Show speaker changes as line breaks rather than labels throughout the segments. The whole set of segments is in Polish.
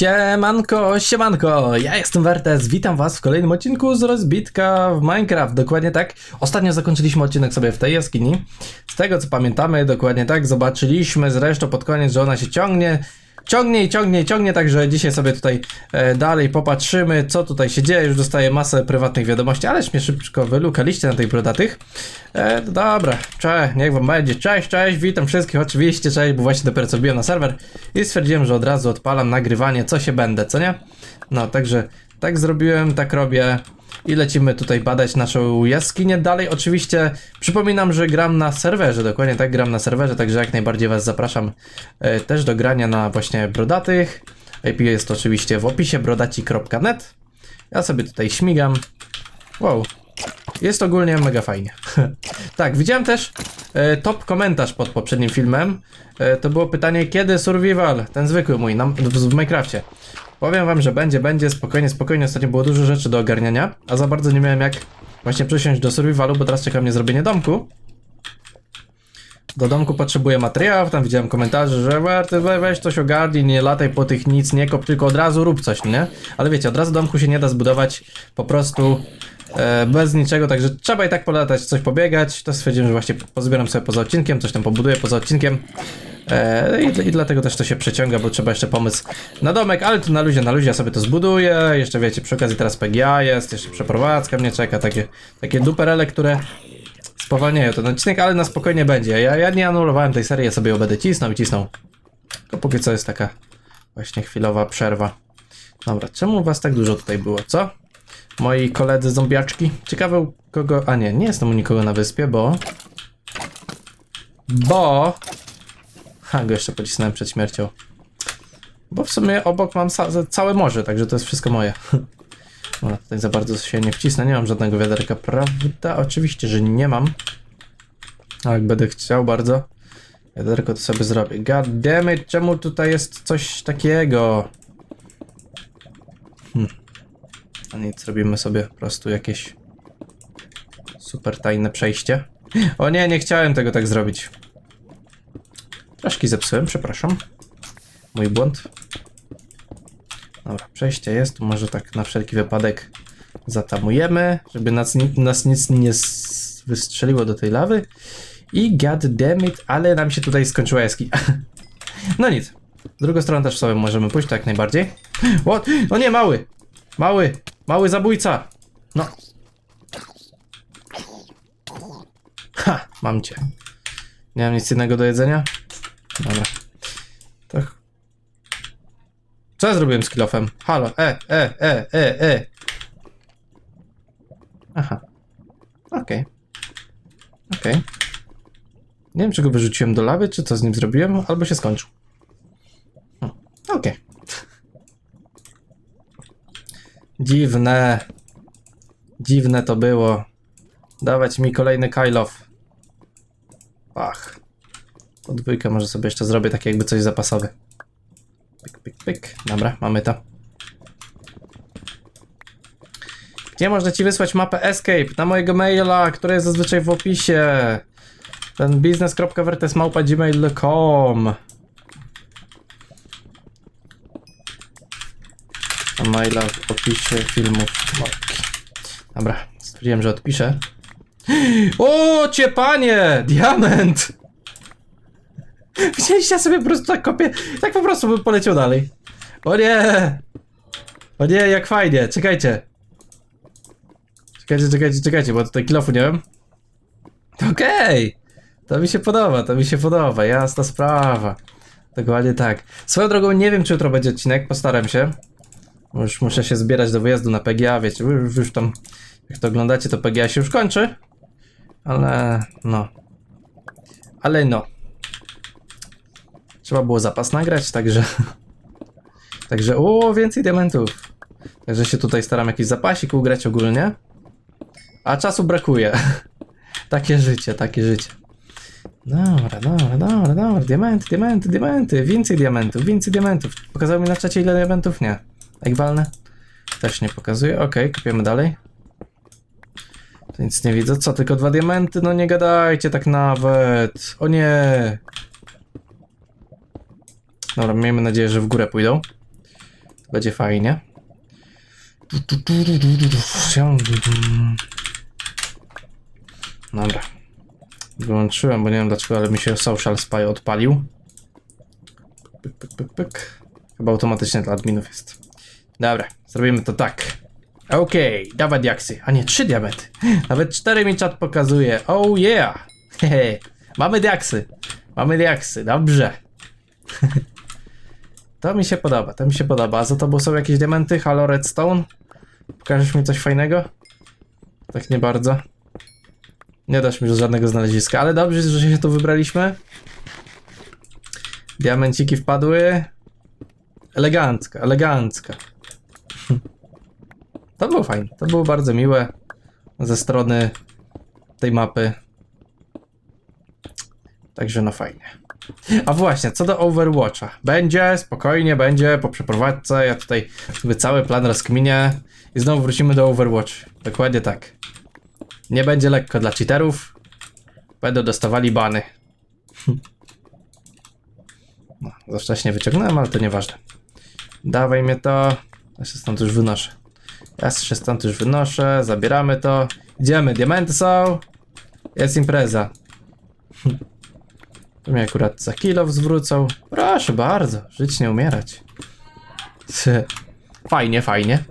Siemanko, siemanko, ja jestem Wertes, witam was w kolejnym odcinku z rozbitka w Minecraft, dokładnie tak. Ostatnio zakończyliśmy odcinek sobie w tej jaskini. Z tego co pamiętamy, dokładnie tak, zobaczyliśmy zresztą pod koniec, że ona się ciągnie, ciągnie i ciągnie i ciągnie, także dzisiaj sobie tutaj e, dalej popatrzymy, co tutaj się dzieje. Już dostaję masę prywatnych wiadomości, ależ mnie szybko wylukaliście na tych brodatych. E, no dobra, cześć, niech wam będzie, cześć, cześć, witam wszystkich, oczywiście, cześć, bo właśnie dopiero co wbiłem na serwer i stwierdziłem, że od razu odpalam nagrywanie, co się będę, co nie? No, także tak zrobiłem, tak robię i lecimy tutaj badać naszą jaskinię dalej. Oczywiście przypominam, że gram na serwerze, dokładnie tak gram na serwerze, także jak najbardziej was zapraszam e, też do grania na właśnie brodatych. IP jest oczywiście w opisie brodaci.net. Ja sobie tutaj śmigam. Wow, jest ogólnie mega fajnie. tak, widziałem też e, top komentarz pod poprzednim filmem. E, to było pytanie, kiedy survival, ten zwykły mój, na, w, w. Powiem wam, że będzie, będzie, spokojnie, spokojnie. Ostatnio było dużo rzeczy do ogarniania, a za bardzo nie miałem jak właśnie przesiąść do survivalu, bo teraz czeka mnie zrobienie domku. Do domku potrzebuję materiałów, tam widziałem komentarze, że weź coś ogarnij, nie lataj po tych nic, nie kop, tylko od razu rób coś, nie? Ale wiecie, od razu domku się nie da zbudować po prostu bez niczego, także trzeba i tak polatać, coś pobiegać. To stwierdziłem, że właśnie pozbieram sobie poza odcinkiem, coś tam pobuduję poza odcinkiem. E, i, I dlatego też to się przeciąga, bo trzeba jeszcze pomysł na domek, ale to na luzie, na luzie ja sobie to zbuduję. Jeszcze wiecie, przy okazji teraz PGA jest, jeszcze przeprowadzka mnie czeka, takie, takie duperele, które spowalniają ten odcinek, ale na spokojnie będzie. Ja, ja nie anulowałem tej serii, ja sobie ją będę cisnął i cisnął. Tylko póki co jest taka właśnie chwilowa przerwa. Dobra, czemu was tak dużo tutaj było, co? Moi koledzy zombiaczki. Ciekawe u kogo... A nie, nie jestem u nikogo na wyspie, bo... Bo... Ha, go jeszcze pocisnąłem przed śmiercią. Bo w sumie obok mam całe morze, także to jest wszystko moje. Dobra, tutaj za bardzo się nie wcisnę, nie mam żadnego wiaderka, prawda? Oczywiście, że nie mam. A jak będę chciał bardzo, wiaderko to sobie zrobię. God damn it, czemu tutaj jest coś takiego? Hmm. A nic, zrobimy sobie po prostu jakieś super tajne przejście. O nie, nie chciałem tego tak zrobić. Troszkę zepsułem, przepraszam. Mój błąd. Dobra, przejście jest, tu może tak na wszelki wypadek zatamujemy, żeby nas, nas nic nie wystrzeliło do tej lawy. I god damn it, ale nam się tutaj skończyła jaskinia. no nic. Drugą stroną też sobie możemy pójść, tak najbardziej. O, no nie, mały! Mały! Mały zabójca! No. Ha, mam cię. Nie mam nic innego do jedzenia? Dobra. Ch- co ja zrobiłem z kilofem? Halo, e, e, e, e, e. Aha. Okej. Okej. Nie wiem, czy go wyrzuciłem do lawy, czy co z nim zrobiłem, albo się skończył. Hm. Okej. Dziwne. Dziwne to było. Dawać mi kolejny Kylof. Pach. Podwójkę może sobie jeszcze zrobię tak jakby coś zapasowy. Pyk, pyk, pyk. Dobra, mamy to. Gdzie można ci wysłać mapę Escape? Na mojego maila, który jest zazwyczaj w opisie. Ten biznes.wertesmałpa.gmail.com maila w opisie filmów mapki. Dobra, stwierdziłem, że odpiszę. O, cię panie! Diament! Widzieliście, ja sobie po prostu tak kopię, tak po prostu bym poleciał dalej. O nie! O nie, jak fajnie, czekajcie. Czekajcie, czekajcie, czekajcie, bo tutaj kilofu nie wiem. Okej! To mi się podoba, to mi się podoba, jasna sprawa. Dokładnie tak. Swoją drogą nie wiem, czy jutro będzie odcinek, postaram się. Już muszę się zbierać do wyjazdu na PGA, wiecie, już, już tam, jak to oglądacie, to PGA się już kończy. Ale, no. Ale no. Trzeba było zapas nagrać, także. Także, o, więcej diamentów. Także się tutaj staram jakiś zapasik ugrać ogólnie. A czasu brakuje. takie życie, takie życie. Dobra, dobra, dobra, dobra. Diamenty, diamenty, diamenty. Więcej diamentów, więcej diamentów. Pokazało mi na czacie ile diamentów? Nie. Jak walne? Też nie pokazuje. Okej, kopiemy dalej. To nic nie widzę. Co, tylko dwa diamenty? No nie gadajcie tak nawet. O nie. Dobra, miejmy nadzieję, że w górę pójdą. Będzie fajnie. Dobra. Wyłączyłem, bo nie wiem dlaczego, ale mi się Social Spy odpalił. Pyk, pyk, pyk, pyk. Chyba automatycznie dla adminów jest. Dobra, zrobimy to tak. Okej, dawaj diaksy. A nie, trzy diamenty. Nawet cztery mi czat pokazuje. Oh yeah! Hehe. Mamy diaksy. Mamy diaksy, dobrze. to mi się podoba, to mi się podoba. A za tobą są jakieś diamenty? Halo Redstone? Pokażesz mi coś fajnego? Tak nie bardzo. Nie dasz mi żadnego znaleziska, ale dobrze, że się tu wybraliśmy. Diamenciki wpadły. Elegancka, elegancka. To było fajne, to było bardzo miłe ze strony tej mapy. Także no fajnie. A właśnie, co do Overwatcha. Będzie, spokojnie, będzie po przeprowadzce. Ja tutaj sobie cały plan rozkminię i znowu wrócimy do Overwatch. Dokładnie tak. Nie będzie lekko dla cheaterów. Będą dostawali bany. No, za wcześnie wyciągnąłem, ale to nieważne. Dawaj mnie to. Ja się stąd już wynoszę. Ja się stąd już wynoszę, zabieramy to. Idziemy, diamenty są. Jest impreza. To mnie akurat za kilo zwrócą. Proszę bardzo, żyć nie umierać. Fajnie, fajnie.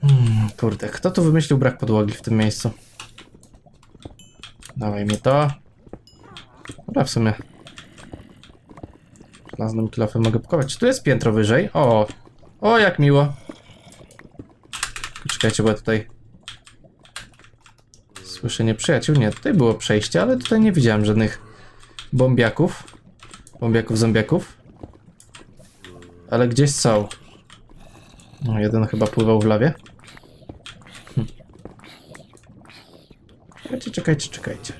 Hmm, kurde, kto tu wymyślił brak podłogi w tym miejscu? Dawaj mi to. Dobra, w sumie. Żelaznym kilofem mogę pakować. Czy tu jest piętro wyżej? O! O, jak miło. Czekajcie, bo ja tutaj... Słyszę nieprzyjaciół. Nie, tutaj było przejście, ale tutaj nie widziałem żadnych bombiaków. Bombiaków, zombiaków. Ale gdzieś są. No, jeden chyba pływał w lawie. Hm. Czekajcie, czekajcie, czekajcie.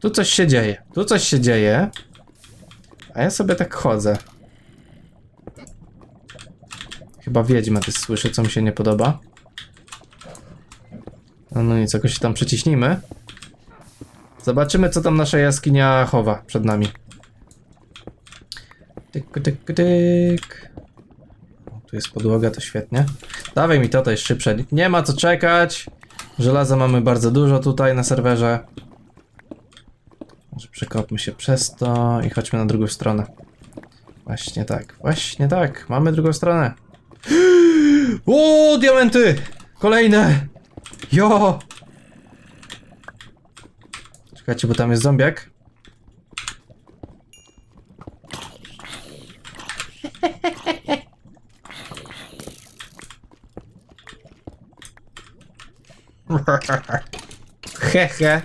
Tu coś się dzieje. Tu coś się dzieje. A ja sobie tak chodzę. Chyba wiedźma też słyszę, co mi się nie podoba. No, no nic, jakoś się tam przyciśnijmy. Zobaczymy, co tam nasza jaskinia chowa przed nami. Tyk, tyk, tyk. O, tu jest podłoga, to świetnie. Dawaj mi to, to jest szybsze. Nie ma co czekać. Żelaza mamy bardzo dużo tutaj na serwerze. Może przekopmy się przez to i chodźmy na drugą stronę. Właśnie tak, właśnie tak. Mamy drugą stronę. O, diamenty! Kolejne! Jo! Czekajcie, bo tam jest zombiak. Hehe.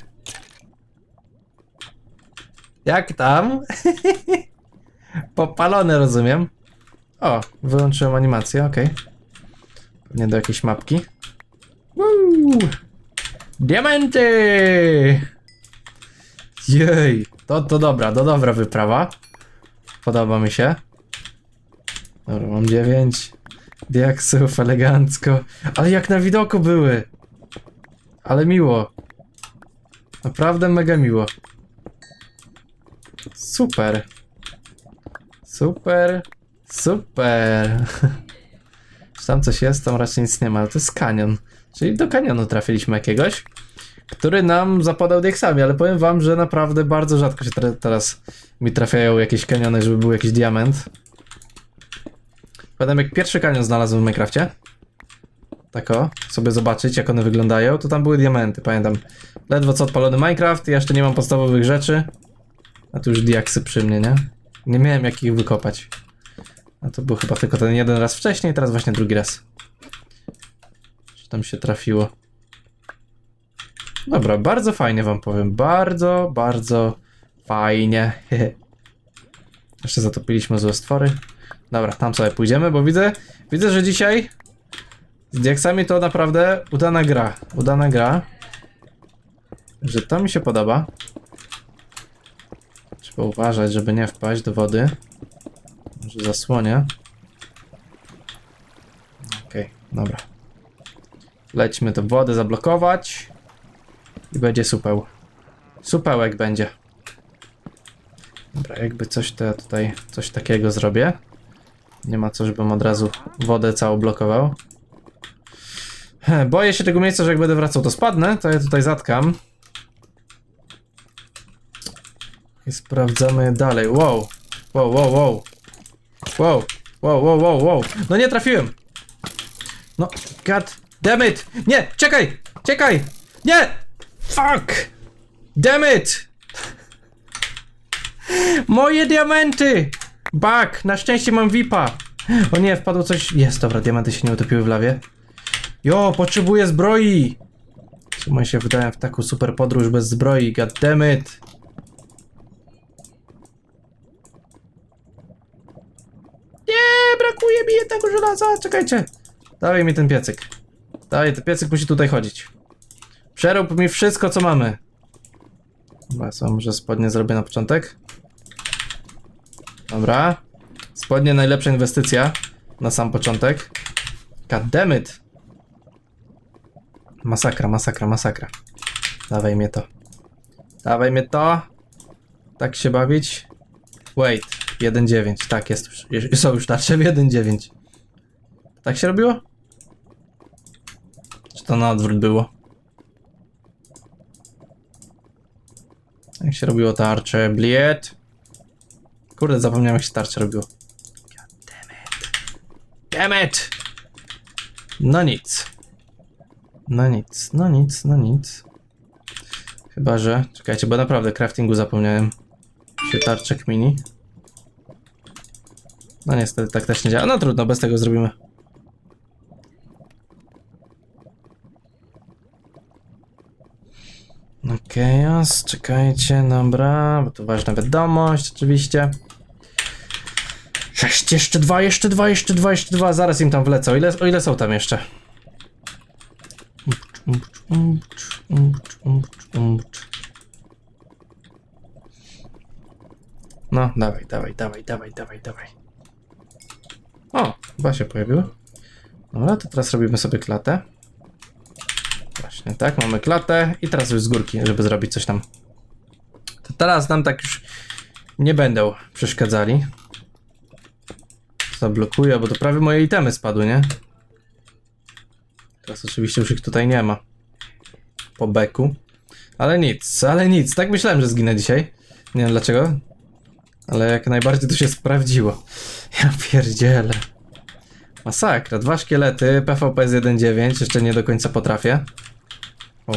Jak tam? Popalone, rozumiem. O, wyłączyłem animację, okej. Pewnie do jakiejś mapki. Woo! Diamenty! Jej, to, to dobra, to dobra wyprawa. Podoba mi się. Dobra, mam 9 diaksów, elegancko. Ale jak na widoku były. Ale miło. Naprawdę mega miło. Super. Super. Super. Tam coś jest? Tam raczej nic nie ma, ale to jest kanion. Czyli do kanionu trafiliśmy jakiegoś, który nam zapadał diaksami, ale powiem wam, że naprawdę bardzo rzadko się te- teraz mi trafiają jakieś kaniony, żeby był jakiś diament. Pamiętam jak pierwszy kanion znalazłem w Minecrafcie. Tak o, sobie zobaczyć jak one wyglądają, to tam były diamenty, pamiętam. Ledwo co odpalony Minecraft, jeszcze nie mam podstawowych rzeczy. A tu już diaksy przy mnie, nie? Nie miałem jak ich wykopać. A to był chyba tylko ten jeden raz wcześniej, teraz właśnie drugi raz. Czy tam się trafiło? Dobra, bardzo fajnie wam powiem. Bardzo, bardzo fajnie. Jeszcze zatopiliśmy złe stwory. Dobra, tam sobie pójdziemy, bo widzę, widzę, że dzisiaj z diaksami to naprawdę udana gra. Udana gra. Że to mi się podoba. Trzeba uważać, żeby nie wpaść do wody. Może zasłonię. Okej, dobra. Lećmy do wody zablokować. I będzie supeł. Supełek będzie. Dobra, jakby coś to ja tutaj coś takiego zrobię. Nie ma co, żebym od razu wodę całą blokował. Boję się tego miejsca, że jak będę wracał, to spadnę. To ja tutaj zatkam. I sprawdzamy dalej. Wow. Wow, wow, wow. Wow. Wow, wow, wow, wow. No nie trafiłem. No, god damn it. Nie, czekaj, czekaj. Nie. Fuck. Damn it. Moje diamenty. Bak, na szczęście mam VIPa. O nie, wpadło coś. Jest, dobra, diamenty się nie utopiły w lawie. Jo, potrzebuję zbroi. Czemu się wydałem w taką super podróż bez zbroi? God damn it. Nie, mi jednego żelaza. Czekajcie. Dawaj mi ten piecyk. Dawaj, ten piecyk musi tutaj chodzić. Przerób mi wszystko, co mamy. Chyba co, może spodnie zrobię na początek? Dobra. Spodnie najlepsza inwestycja na sam początek. It. Masakra, masakra, masakra. Dawaj mnie to. Dawaj mnie to. Tak się bawić. Wait. 1.9. Tak, jest już. Są już tarcze w 1.9. Tak się robiło? Czy to na odwrót było? Jak się robiło tarcze? Bliet. Kurde, zapomniałem jak się tarcze robiło. Damn it. Damn it! No nic. No nic, no nic, no nic. Chyba, że... Czekajcie, bo naprawdę craftingu zapomniałem. Się tarczek mini. No niestety tak też nie działa. No trudno, bez tego zrobimy. Okej, okay, czekajcie, dobra, bo to ważna wiadomość oczywiście. Sześć, jeszcze dwa, jeszcze dwa, jeszcze dwa, jeszcze dwa, zaraz im tam wlecę, o ile, o ile są tam jeszcze. No, dawaj, dawaj, dawaj, dawaj, dawaj, dawaj. Chyba się pojawiło. Dobra, to teraz robimy sobie klatę. Właśnie tak, mamy klatę i teraz już z górki, żeby zrobić coś tam. To teraz nam tak już nie będą przeszkadzali. Zablokuję, bo to prawie moje itemy spadły, nie? Teraz oczywiście już ich tutaj nie ma. Po beku. Ale nic, ale nic. Tak myślałem, że zginę dzisiaj. Nie wiem dlaczego. Ale jak najbardziej to się sprawdziło. Ja pierdzielę. Masakra. Dwa szkielety, PvP z 1.9. Jeszcze nie do końca potrafię. O.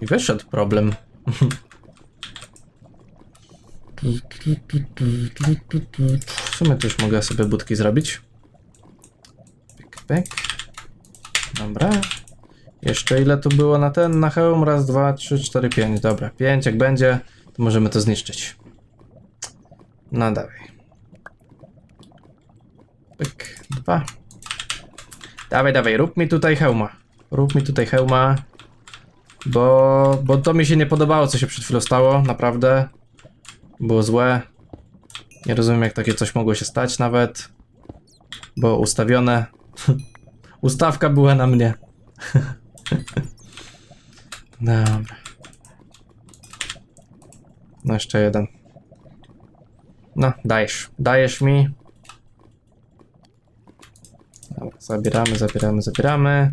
I wyszedł problem. W sumie też mogę sobie budki zrobić. Pyk, pyk. Dobra. Jeszcze ile tu było na ten, na hełm? Raz, dwa, trzy, cztery, pięć. Dobra, pięć jak będzie, to możemy to zniszczyć. No dawaj. Pyk, dwa. Dawaj, dawaj, rób mi tutaj hełma. Rób mi tutaj hełma. Bo, bo to mi się nie podobało, co się przed chwilą stało, naprawdę. Było złe. Nie rozumiem, jak takie coś mogło się stać nawet. Było ustawione. Ustawka była na mnie. Dobra. No jeszcze jeden. No, dajesz. Dajesz mi. Dobra, zabieramy, zabieramy, zabieramy.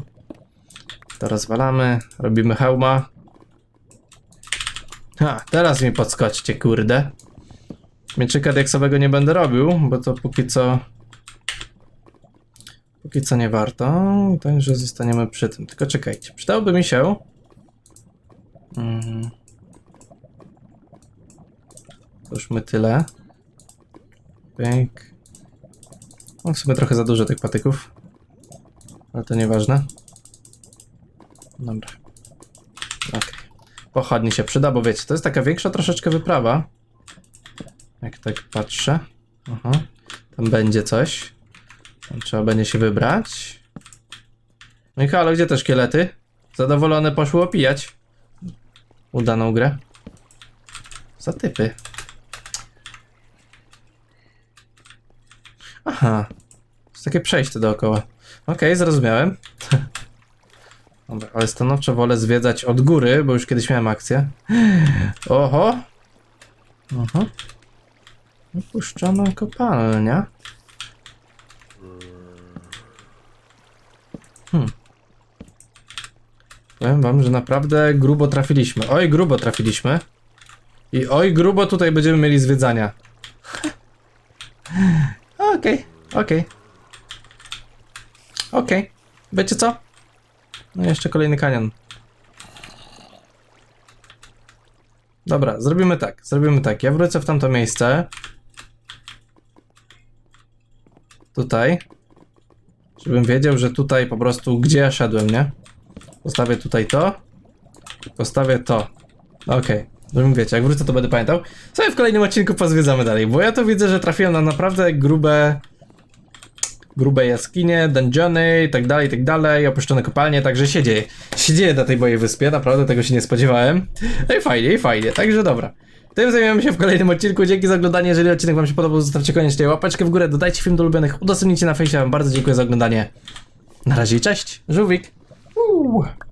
To rozwalamy. Robimy hełma. Ha, teraz mi podskoczcie, kurde. Mieczyka diaksowego nie będę robił, bo to póki co... Póki co nie warto, także zostaniemy przy tym. Tylko czekajcie, przydałoby mi się... Mm. To już my tyle. Pyk. No w sumie trochę za dużo tych patyków. Ale to nieważne. Dobra. Okej. Pochodni się przyda, bo wiecie, to jest taka większa troszeczkę wyprawa. Jak tak patrzę. Aha. Tam będzie coś. Tam trzeba będzie się wybrać. No i halo, gdzie te szkielety? Zadowolone poszły opijać. Udaną grę. Za typy. Aha. To jest takie przejście dookoła. Okej, zrozumiałem. Dobra, ale stanowczo wolę zwiedzać od góry, bo już kiedyś miałem akcję. Oho! Aha. Opuszczona kopalnia. Hmm. Powiem wam, że naprawdę grubo trafiliśmy. Oj, grubo trafiliśmy. I oj, grubo tutaj będziemy mieli zwiedzania. Okej, okej. Okej. Wiecie co? No jeszcze kolejny kanion. Dobra, zrobimy tak, zrobimy tak. Ja wrócę w tamto miejsce. Tutaj. Żebym wiedział, że tutaj po prostu gdzie ja szedłem, nie? Postawię tutaj to. Postawię to. Okej. Żebym wiecie, jak wrócę to będę pamiętał. Sobie w kolejnym odcinku pozwiedzamy dalej, bo ja to widzę, że trafiłem na naprawdę grube grube jaskinie, dungeony i tak dalej, i tak dalej, opuszczone kopalnie, także się dzieje. Się dzieje na tej mojej wyspie, naprawdę tego się nie spodziewałem. No i fajnie, i fajnie, także dobra. Tym zajmiemy się w kolejnym odcinku. Dzięki za oglądanie. Jeżeli odcinek Wam się podobał, zostawcie koniecznie łapeczkę w górę, dodajcie film do ulubionych, udostępnijcie na fejsie. Wam bardzo dziękuję za oglądanie. Na razie i cześć. Żółwik. Uuu.